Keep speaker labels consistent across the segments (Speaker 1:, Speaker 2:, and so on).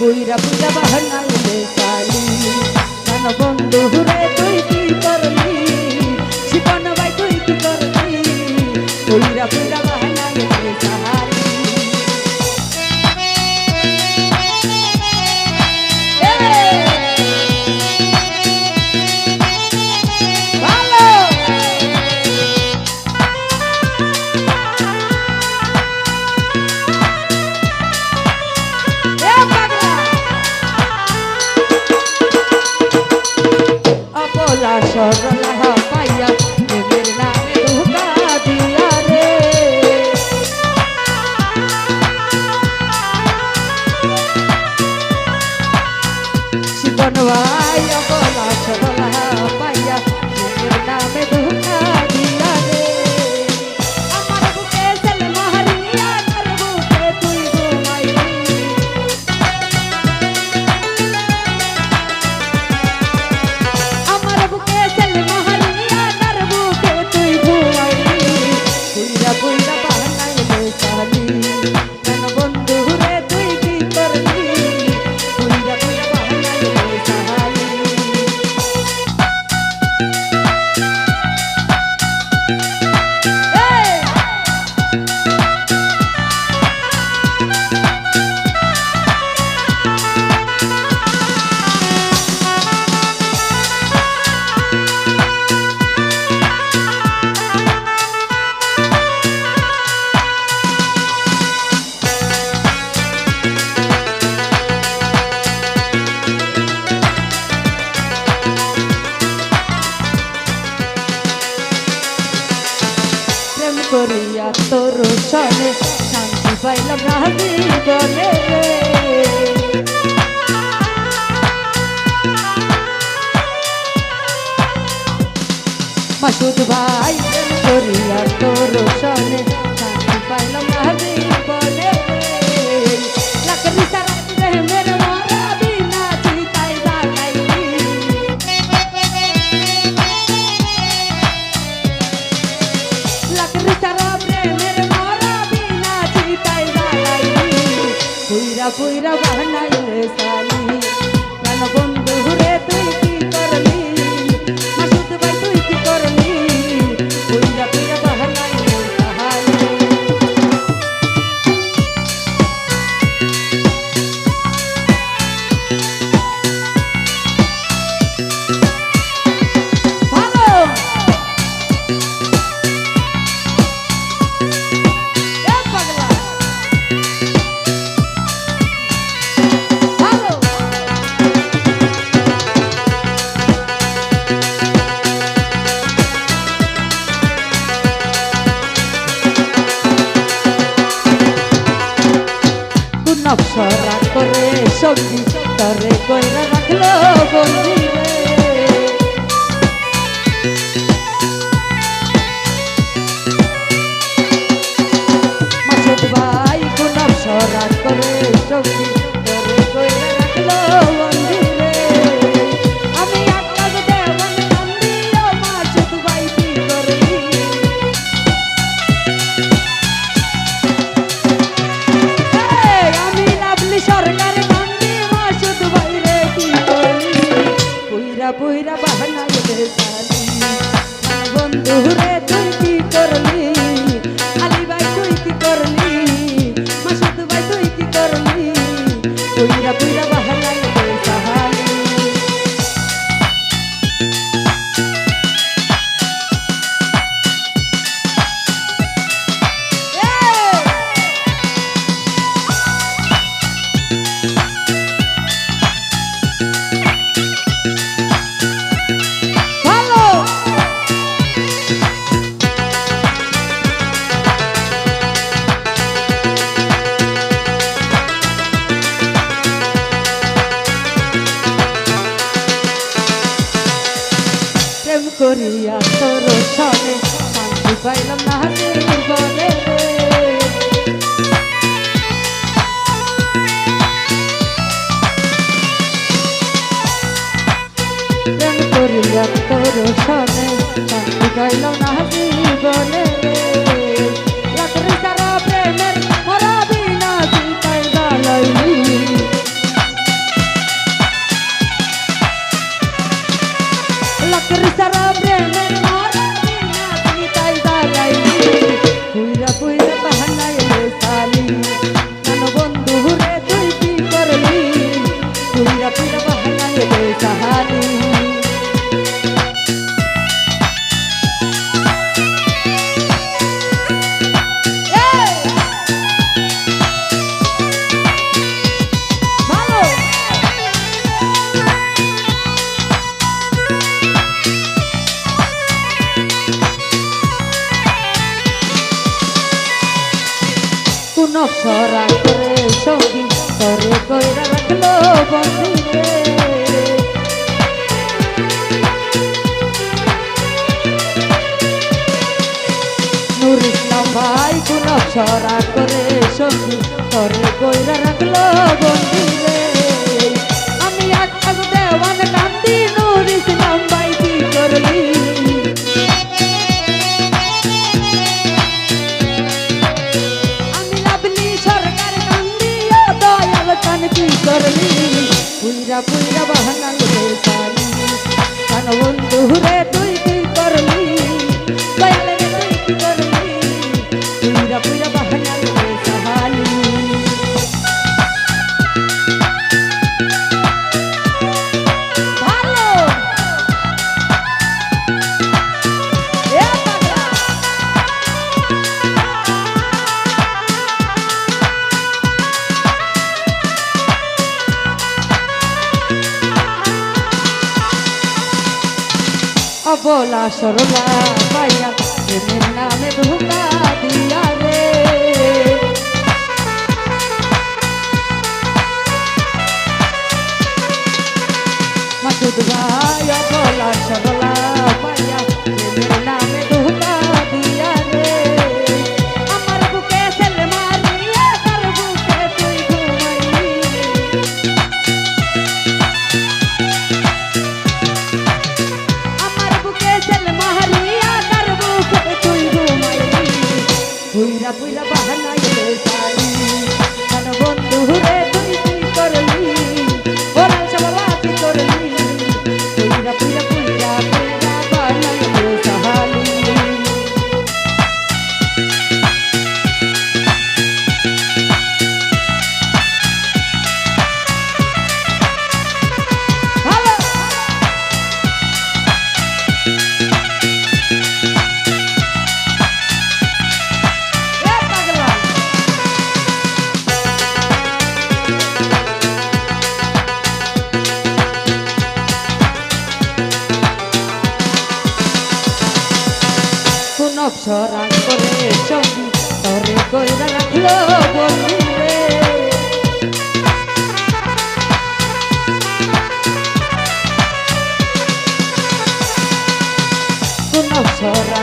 Speaker 1: কইরা পূজা বাহানা লে কালি কান বন্ধু রে, তুই কি করলি? শিবন ভাই, তুই কি করলি? কইরা পূজা বাহানা লে কালি পাইলাম না ভাই কইরা বানাইলে সালি। গান শরীর পাইলাম না নির্বাণে প্রেম করিলাম তোর সনে গাইলাম না নকশরা করে সৌদি করে কইরা রাখল বন্ধুকে। নূর ইসলাম ভাই কোন নকশরা করে সৌদি করে কইরা রাখল বন্ধুকে। ಪುಯ್ರ ಪುಯ್ರ ವಹನ ಕಾಣ ಒಂದು ಹುರೇ ভোলা সরলা পাইয়া প্রেমের নামে বহু সরা করে সঙ্গী তরে করে রাখল বন্ধু সরা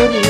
Speaker 1: করি